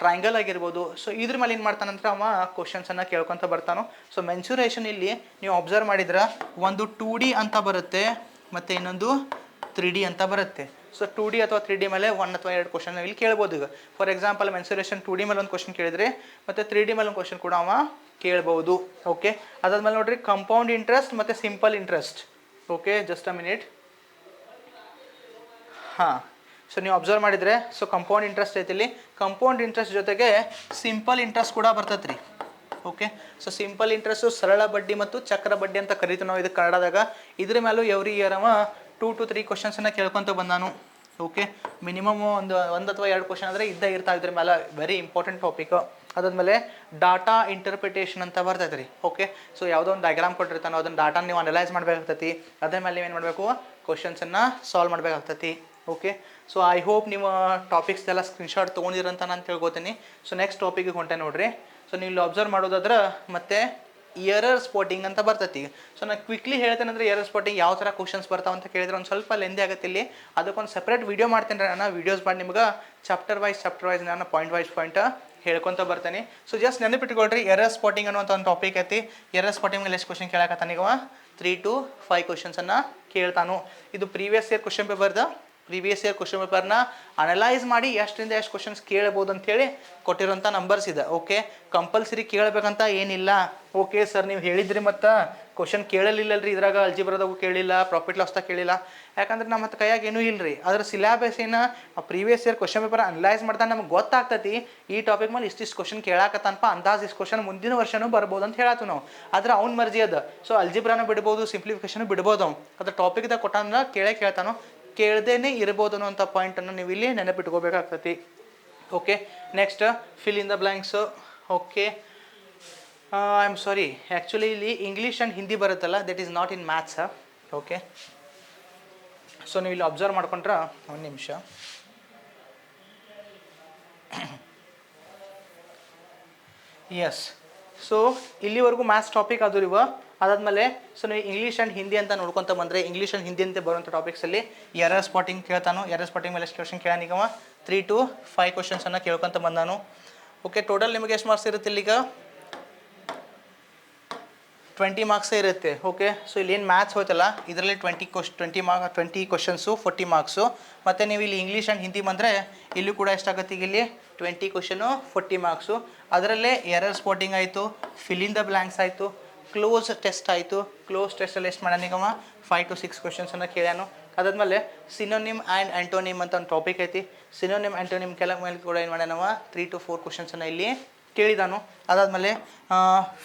ಟ್ರಯಾಂಗಲ್ ಆಗಿರ್ಬೋದು. ಸೊ ಇದ್ರ ಮೇಲೆ ಏನು ಮಾಡ್ತಾನಂದ್ರೆ ಅವ ಕ್ವಶನ್ಸನ್ನು ಕೇಳ್ಕೊತ ಬರ್ತಾನೋ. ಸೊ ಮೆನ್ಸುರೇಷನ್ ಇಲ್ಲಿ ನೀವು ಅಬ್ಸರ್ವ್ ಮಾಡಿದ್ರೆ ಒಂದು ಟೂ ಡಿ ಅಂತ ಬರುತ್ತೆ, ಮತ್ತು ಇನ್ನೊಂದು ತ್ರೀ ಡಿ ಅಂತ ಬರುತ್ತೆ. ಸೊ ಟೂ ಡಿ ಅಥವಾ ತ್ರೀ ಡಿ ಮೇಲೆ ಒನ್ ಅಥವಾ ಎರಡು ಕ್ವಶನ್ ಇಲ್ಲಿ ಕೇಳ್ಬೋದು ಈಗ. For example mensuration two D ಮೇಲೆ ಒಂದು ಕ್ವಶನ್ ಕೇಳಿದ್ರೆ, ಮತ್ತು ತ್ರೀ ಡಿ ಮೇಲೆ ಒಂದು ಕ್ವಶನ್ ಕೂಡ ಅವ ಕೇಳ್ಬೋದು. ಓಕೆ ಅದಾದ್ಮೇಲೆ ನೋಡ್ರಿ ಕಂಪೌಂಡ್ ಇಂಟ್ರೆಸ್ಟ್ ಮತ್ತು simple interest okay just a minute ಹಾಂ. ಸೊ ನೀವು ಅಬ್ಸರ್ವ್ ಮಾಡಿದರೆ ಸೊ ಕಂಪೌಂಡ್ ಇಂಟ್ರೆಸ್ಟ್ ಐತಿ ಇಲ್ಲಿ. ಕಂಪೌಂಡ್ ಇಂಟ್ರೆಸ್ಟ್ ಜೊತೆಗೆ ಸಿಂಪಲ್ ಇಂಟ್ರೆಸ್ಟ್ ಕೂಡ ಬರ್ತೈತೆ ರೀ ಓಕೆ ಸೊ ಸಿಂಪಲ್ ಇಂಟ್ರೆಸ್ಟು ಸರಳ ಬಡ್ಡಿ ಮತ್ತು ಚಕ್ರ ಬಡ್ಡಿ ಅಂತ ಕರಿತೀವಿ ನಾವು ಇದಕ್ಕೆ ಕನ್ನಡದಾಗ. ಇದ್ರ ಮೇಲೂ ಎವ್ರಿ ಇಯರ್ ಅವ ಟೂ ಟು ತ್ರೀ ಕ್ವಶನ್ಸನ್ನು ಕೇಳ್ಕೊತ ಬಂದಾನು. ಓಕೆ ಮಿನಿಮಮ್ ಒಂದು ಒಂದು ಅಥವಾ ಎರಡು ಕ್ವಶನ್ ಆದರೆ ಇದ್ದ ಇರ್ತಾ ಇದ್ರ ಮೇಲೆ ವೆರಿ ಇಂಪಾರ್ಟೆಂಟ್ ಟಾಪಿಕ್ ಅದಾದಮೇಲೆ ಡಾಟಾ ಇಂಟರ್ಪ್ರಿಟೇಷನ್ ಅಂತ ಬರ್ತೈತೆ ರೀ ಓಕೆ ಸೊ ಯಾವುದೋ ಒಂದು ಡಯಾಗ್ರಾಮ್ ಕೊಟ್ಟಿರ್ತಾನೋ, ಅದನ್ನು ಡಾಟಾ ನೀವು ಅನಲೈಸ್ ಮಾಡಬೇಕಾಗ್ತೈತಿ. ಅದ್ರ ಮೇಲೆ ನೀವೇನು ಮಾಡಬೇಕು? ಕ್ವಶನ್ಸನ್ನು ಸಾಲ್ವ್ ಮಾಡಬೇಕಾಗ್ತೈತಿ. ಓಕೆ ಸೊ ಐ ಹೋಪ್ ನಿಮ್ಮ ಟಾಪಿಕ್ಸ್ ಎಲ್ಲ ಸ್ಕ್ರೀನ್ಶಾಟ್ ತೊಗೊಂಡಿರಂತ ನಾನು ತಿಳ್ಕೊತೀನಿ. ಸೊ ನೆಕ್ಸ್ಟ್ ಟಾಪಿಕ್ಗೆ ಹೊಂಟೆ ನೋಡ್ರಿ. ಸೊ ನೀವು ಇಲ್ಲಿ ಅಬ್ಸರ್ವ್ ಮಾಡೋದಾದ್ರೆ ಮತ್ತೆ ಇಯರರ್ ಸ್ಪಾಟಿಂಗ್ ಅಂತ ಬರ್ತೈತಿ. ಸೊ ನಾನು ಕ್ವಿಕ್ಲಿ ಹೇಳ್ತೇನೆ ಅಂದರೆ ಇಯರರ್ ಸ್ಪಾಟಿಂಗ್ ಯಾವ ಥರ ಕ್ವಶನ್ಸ್ ಬರ್ತಾವ ಅಂತ ಕೇಳಿದ್ರೆ ಒಂದು ಸ್ವಲ್ಪ ಲೆಂದಿ ಆಗುತ್ತೆ ಇಲ್ಲಿ. ಅದಕ್ಕೊಂದು ಸಪ್ರೇಟ್ ವೀಡಿಯೋ ಮಾಡ್ತೇನೆ ರೀ ನಾನು. ವೀಡಿಯೋಸ್ ಮಾಡಿ ನಿಮ್ಗೆ ಚಾಪ್ಟರ್ ವೈಸ್ ಚಾಪ್ಟರ್ ವೈಸ್ ನಾನು ಪಾಯಿಂಟ್ ವೈಸ್ ಪಾಯಿಂಟ್ ಹೇಳ್ಕೊತ ಬರ್ತೇನೆ. ಸೊ ಜಸ್ಟ್ ನೆನಪಿಟ್ಕೊಳ್ರಿ ಎರರ್ ಸ್ಪಾಟಿಂಗ್ ಅನ್ನೋಂಥ ಒಂದು ಟಾಪಿಕ್ ಐತಿ. ಎರರ್ ಸ್ಪಾಟಿಂಗ್ ಎಷ್ಟು ಕ್ವಶನ್ ಕೇಳಕತ್ತಾನ ಈಗ ತ್ರೀ ಟು ಫೈವ್ ಕ್ವಶನ್ಸನ್ನು ಕೇಳ್ತಾನು. ಇದು ಪ್ರೀವಿಯಸ್ ಇಯರ್ ಕ್ವಶನ್ ಪೇಪರ್ದ ಪ್ರೀವಿಯಸ್ ಇಯರ್ ಕ್ವಶನ್ ಪೇಪರ್ನ ಅನಲೈಸ್ ಮಾಡಿ ಎಷ್ಟರಿಂದ ಎಷ್ಟು ಕ್ವಶನ್ಸ್ ಕೇಳ್ಬೋದು ಅಂತೇಳಿ ಕೊಟ್ಟಿರೋಂಥ ನಂಬರ್ಸ್ ಇದೆ. ಓಕೆ ಕಂಪಲ್ಸರಿ ಕೇಳಬೇಕಂತ ಏನಿಲ್ಲ. ಓಕೆ ಸರ್ ನೀವು ಹೇಳಿದ್ರಿ ಮತ್ತು ಕ್ವಶನ್ ಕೇಳಲಿಲ್ಲಲ್ರಿ ಇದ್ರಾಗ ಅಲ್ಜಿಬ್ರದಾಗೂ ಕೇಳಿಲ್ಲ ಪ್ರಾಫಿಟ್ ಲಾಸ್ದಾಗ ಕೇಳಿಲ್ಲ. ಯಾಕಂದ್ರೆ ನಮ್ಮ ಹತ್ರ ಕೈಯಾಗ ಏನೂ ಇಲ್ಲರಿ ಅದ್ರ ಸಿಲೆಬಸ್ ಏನು previous year question paper analyse ಮಾಡ್ತಾ ನಮ್ಗೆ ಗೊತ್ತಾಗ್ತೈತಿ, ಈ ಟಾಪಿಕ್ ಮೇಲೆ ಇಷ್ಟಿಷ್ಟು ಕ್ವಶನ್ ಕೇಳಾಕತ್ತನಪ್ಪ ಅಂದಾಜ್ ಇಷ್ಟು ಕ್ವಶನ್ ಮುಂದಿನ ವರ್ಷನೂ ಬರ್ಬೋದು ಅಂತ ಹೇಳತ್ತು ನಾವು. ಆದ್ರೆ ಅವ್ನ ಮರ್ಜಿ ಅದ. ಸೊ ಅಲ್ಜಿಬ್ರಾನ ಬಿಡ್ಬೋದು ಸಿಂಪ್ಲಿಫಿಕೇಶನ್ ಬಿಡ್ಬೋದು ಅವ್ನು. ಅದ್ರ ಟಾಪಿಕ್ದಾಗ ಕೊಟ್ಟಂದ್ರೆ ಕೇಳೇ ಕೇಳ್ತಾನೋ? ಕೇಳ್ದೇನೆ ಇರ್ಬೋದು ಅನ್ನೋಂಥ ಪಾಯಿಂಟನ್ನು ನೀವು ಇಲ್ಲಿ ನೆನಪಿಟ್ಕೋಬೇಕಾಗ್ತತಿ okay next fill in the blanks okay I am sorry actually ಇಲ್ಲಿ ಇಂಗ್ಲೀಷ್ ಆ್ಯಂಡ್ ಹಿಂದಿ ಬರುತ್ತಲ್ಲ that is not in maths okay so ನೀವು ಇಲ್ಲಿ ಅಬ್ಸರ್ವ್ ಮಾಡ್ಕೊಂಡ್ರೆ? ಒಂದು ನಿಮಿಷ. ಎಸ್ ಸೊ ಇಲ್ಲಿವರೆಗೂ ಮ್ಯಾಥ್ಸ್ ಟಾಪಿಕ್ ಅದು ಇವ. ಅದಾದಮೇಲೆ ಸೊ ನೀವು ಇಂಗ್ಲೀಷ್ ಆ್ಯಂಡ್ ಹಿಂದಿ ಅಂತ ನೋಡ್ಕೊಂತ ಬಂದರೆ ಇಂಗ್ಲೀಷ್ ಆ್ಯಂಡ್ ಹಿಂದಿ ಅಂತ ಬರುವಂಥ ಟಾಪಿಕ್ಸಲ್ಲಿ ಎರರ್ ಸ್ಪಾಟಿಂಗ್ ಕೇಳ್ತಾನು ಎರರ್ ಸ್ಪಾಟಿಂಗ್ ಮೇಲೆ ಎಷ್ಟು ಕ್ವಶನ್ ಕೇಳಾನಿಗವ ತ್ರೀ ಟು ಫೈವ್ ಕ್ವಶನ್ಸನ್ನು ಕೇಳ್ಕೊಂತ ಬಂದಾನು. ಓಕೆ ಟೋಟಲ್ ನಿಮಗೆ ಎಷ್ಟು ಮಾರ್ಕ್ಸ್ ಇರುತ್ತೆ ಇಲ್ಲಿಗ? ಟ್ವೆಂಟಿ ಮಾರ್ಕ್ಸೇ ಇರುತ್ತೆ ಓಕೆ ಸೊ ಇಲ್ಲಿ ಏನು ಮ್ಯಾಥ್ಸ್ ಹೋಯ್ತಲ್ಲ, ಇದರಲ್ಲಿ twenty ಕ್ವಶ್ twenty mark twenty questions forty marks ಮತ್ತು ನೀವು ಇಲ್ಲಿ ಇಂಗ್ಲೀಷ್ ಆ್ಯಂಡ್ ಹಿಂದಿ ಬಂದರೆ, ಇಲ್ಲೂ ಕೂಡ ಎಷ್ಟಾಗುತ್ತೆ ಈಗ ಇಲ್ಲಿ? ಟ್ವೆಂಟಿ ಕ್ವಶನು ಫೋರ್ಟಿ ಮಾರ್ಕ್ಸು ಅದರಲ್ಲೇ ಎರರ್ ಸ್ಪಾಟಿಂಗ್ ಆಯಿತು? ಫಿಲ್ ದ ಬ್ಲ್ಯಾಂಕ್ಸ್ ಆಯಿತು. ಕ್ಲೋಸ್ ಟೆಸ್ಟ್ ಆಯಿತು. ಕ್ಲೋಸ್ ಟೆಸ್ಟಲ್ಲಿ ಎಷ್ಟು ಮಾಡ್ಯಾನೀಗವ ಫೈವ್ ಟು ಸಿಕ್ಸ್ ಕ್ವಶನ್ಸನ್ನು ಕೇಳ್ಯಾನು. ಅದಾದಮೇಲೆ ಸಿನೋನಿಮ್ ಆ್ಯಂಡ್ ಆ್ಯಂಟೋನಿಮ್ ಅಂತ ಒಂದು ಟಾಪಿಕ್ ಐತಿ. ಸಿನೋನಿಮ್ ಆ್ಯಂಟೋನಿಮ್ ಕೆಲ ಮೇಲೆ ಕೂಡ ಏನು ಮಾಡ್ಯಾನವ? ತ್ರೀ ಟು ಫೋರ್ ಕ್ವಶನ್ಸನ್ನು ಇಲ್ಲಿ ಕೇಳಿದಾನು. ಅದಾದಮೇಲೆ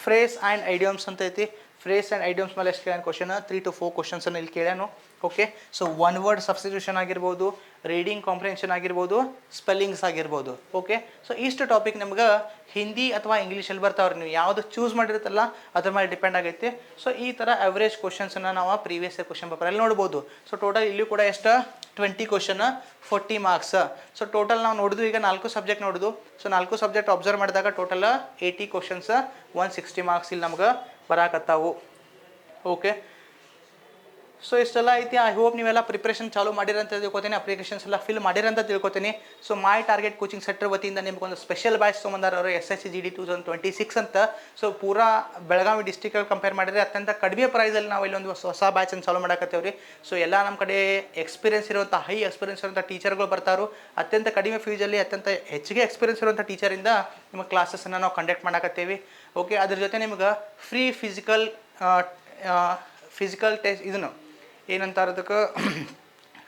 ಫ್ರೇಸ್ ಆ್ಯಂಡ್ ಐಡಿಯಮ್ಸ್ ಅಂತ ಐತಿ. ಫ್ರೇಸ್ ಆ್ಯಂಡ್ ಐಡಿಯಮ್ಸ್ ಮೇಲೆ ಎಷ್ಟು ಕೇಳ್ಯಾನ ಕ್ವಶನ್ ತ್ರೀ ಟು ಫೋರ್ ಕ್ವಶನ್ಸನ್ನು ಇಲ್ಲಿ ಕೇಳ್ಯಾನು. Okay so one word substitution ಆಗಿರ್ಬೋದು. ರೀಡಿಂಗ್ ಕಾಂಪ್ರಿಹೆನ್ಷನ್ ಆಗಿರ್ಬೋದು ಸ್ಪೆಲ್ಲಿಂಗ್ಸ್ ಆಗಿರ್ಬೋದು ಓಕೆ ಸೊ ಇಷ್ಟು ಟಾಪಿಕ್ ನಿಮ್ಗೆ ಹಿಂದಿ ಅಥವಾ ಇಂಗ್ಲೀಷಲ್ಲಿ ಬರ್ತಾವ್ರಿ. ನೀವು ಯಾವುದು ಚೂಸ್ ಮಾಡಿರುತ್ತಲ್ಲ, ಅದ್ರ ಮೇಲೆ ಡಿಪೆಂಡ್ ಆಗೈತೆ. ಸೊ ಈ ಥರ ಅವರೇಜ್ ಕ್ವಶನ್ಸನ್ನು ನಾವು ಪ್ರೀವಿಯಸ್ ಇಯರ್ ಕ್ವಶನ್ ಪೇಪರಲ್ಲಿ ನೋಡ್ಬೋದು. ಸೊ ಟೋಟಲ್ ಇಲ್ಲಿ ಕೂಡ ಎಷ್ಟು? Twenty question forty marks so total ನಾವು ನೋಡಿದ್ವಿ ಈಗ ನಾಲ್ಕು ಸಬ್ಜೆಕ್ಟ್ ನೋಡಿದ್ವು ಸೊ ನಾಲ್ಕು ಸಬ್ಜೆಕ್ಟ್ ಅಬ್ಸರ್ವ್ ಮಾಡಿದಾಗ total eighty questions one sixty marks ಇಲ್ಲಿ ನಮ್ಗೆ ಬರಾಕತ್ತಾವು ಓಕೆ ಸೊ ಇಷ್ಟೆಲ್ಲ ಐತಿ. ಐ ಹೋಪ್ ನೀವೆಲ್ಲ ಪ್ರಿಪ್ರೇಷನ್ ಚಾಲೂ ಮಾಡಿರಂತ ತಿಳ್ಕೊತೀನಿ. ಅಪ್ಲಿಕೇಶನ್ಸ್ ಎಲ್ಲ ಫಿಲ್ ಮಾಡಿರಂತ ತಿಳ್ಕೊತೀನಿ. So my target coaching centre ವತಿಯಿಂದ ನಿಮ್ಗೊಂದು ಸ್ಪೆಷಲ್ ಬ್ಯಾಚ್ ತೊಗೊಂಡಾರ ಅವರು S S C G D two thousand twenty six ಅಂತ. ಸೊ ಪೂರಾ ಬೆಳಗಾವಿ ಡಿಸ್ಟಿಕಲ್ಲಿ ಕಂಪೇರ್ ಮಾಡಿದ್ರೆ ಅತ್ಯಂತ ಕಡಿಮೆ ಪ್ರೈಸಲ್ಲಿ ನಾವು ಇಲ್ಲೊಂದು ಹೊಸ ಬ್ಯಾಚ್ ಬ್ಯಾಚನ್ನು ಚಾಲೂ ಮಾಡಕತ್ತೇವೆ ರೀ ಸೊ ಎಲ್ಲ ನಮ್ಮ ಕಡೆ ಎಕ್ಸ್ಪೀರಿಯನ್ಸ್ ಇರುವಂಥ ಹೈ ಎಕ್ಸ್ಪೀರಿಯನ್ಸ್ ಇರುವಂಥ ಟೀಚರ್ಗಳು ಬರ್ತಾರೋ ಅತ್ಯಂತ ಕಡಿಮೆ ಫೀಸಲ್ಲಿ ಅತ್ಯಂತ ಹೆಚ್ಚಿಗೆ ಎಕ್ಸ್ಪೀರಿಯನ್ಸ್ ಇರುವಂಥ ಟೀಚರಿಂದ ನಿಮ್ಮ ಕ್ಲಾಸಸ್ಸನ್ನು ನಾವು ಕಂಡಕ್ಟ್ ಮಾಡಕತ್ತೇವೆ. ಓಕೆ ಅದ್ರ ಜೊತೆ ನಿಮ್ಗೆ ಫ್ರೀ ಫಿಸಿಕಲ್ ಫಿಸಿಕಲ್ ಟೆಸ್ಟ್ ಇದನ್ನು ಏನಂತಾರೆ ಅದಕ್ಕೆ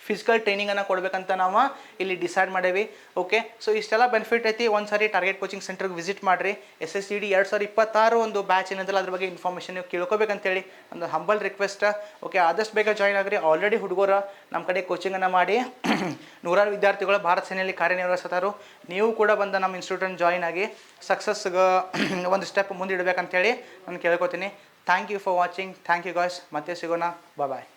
ಫಿಸಿಕಲ್ ಟ್ರೈನಿಂಗನ್ನು ಕೊಡಬೇಕಂತ ನಾವು ಇಲ್ಲಿ ಡಿಸೈಡ್ ಮಾಡೇವಿ. ಓಕೆ ಸೊ ಇಷ್ಟೆಲ್ಲ ಬೆನಿಫಿಟ್ ಐತಿ. ಒಂದು ಸಾರಿ ಟಾರ್ಗೆಟ್ ಕೋಚಿಂಗ್ ಸೆಂಟರ್ಗೆ ವಿಸಿಟ್ ಮಾಡಿರಿ. ಎಸ್ ಎಸ್ ಸಿ ಡಿ ಎರಡು ಸಾವಿರ ಇಪ್ಪತ್ತಾರು ಒಂದು ಬ್ಯಾಚ್ ಏನಂತಲ್ಲ, ಅದ್ರ ಬಗ್ಗೆ ಇನ್ಫಾರ್ಮೇಷನ್ ನೀವು ಕೇಳ್ಕೊಬೇಕಂತೇಳಿ. ಒಂದು ಹಂಬಲ್ ರಿಕ್ವೆಸ್ಟ್ ಓಕೆ ಆದಷ್ಟು ಬೇಗ ಜಾಯ್ನ್ ಆಗಿರಿ. ಆಲ್ರೆಡಿ ಹುಡುಗರು ನಮ್ಮ ಕಡೆ ಕೋಚಿಂಗನ್ನು ಮಾಡಿ [clears throat] ನೂರಾರು ವಿದ್ಯಾರ್ಥಿಗಳು ಭಾರತ ಸೇನೆಯಲ್ಲಿ ಕಾರ್ಯನಿರ್ವಹಿಸ್ತಾರು. ನೀವು ಕೂಡ ಬಂದ ನಮ್ಮ ಇನ್ಸ್ಟಿಟ್ಯೂಟನ್ನು ಜಾಯ್ನ್ ಆಗಿ ಸಕ್ಸಸ್ಗೆ [clears throat] ಒಂದು ಸ್ಟೆಪ್ ಮುಂದಿಡಬೇಕಂತೇಳಿ ನಾನು ಕೇಳ್ಕೊತೀನಿ. Thank you for watching thank you guys ಮತ್ತೆ ಸಿಗೋಣ. ಬಾಯ್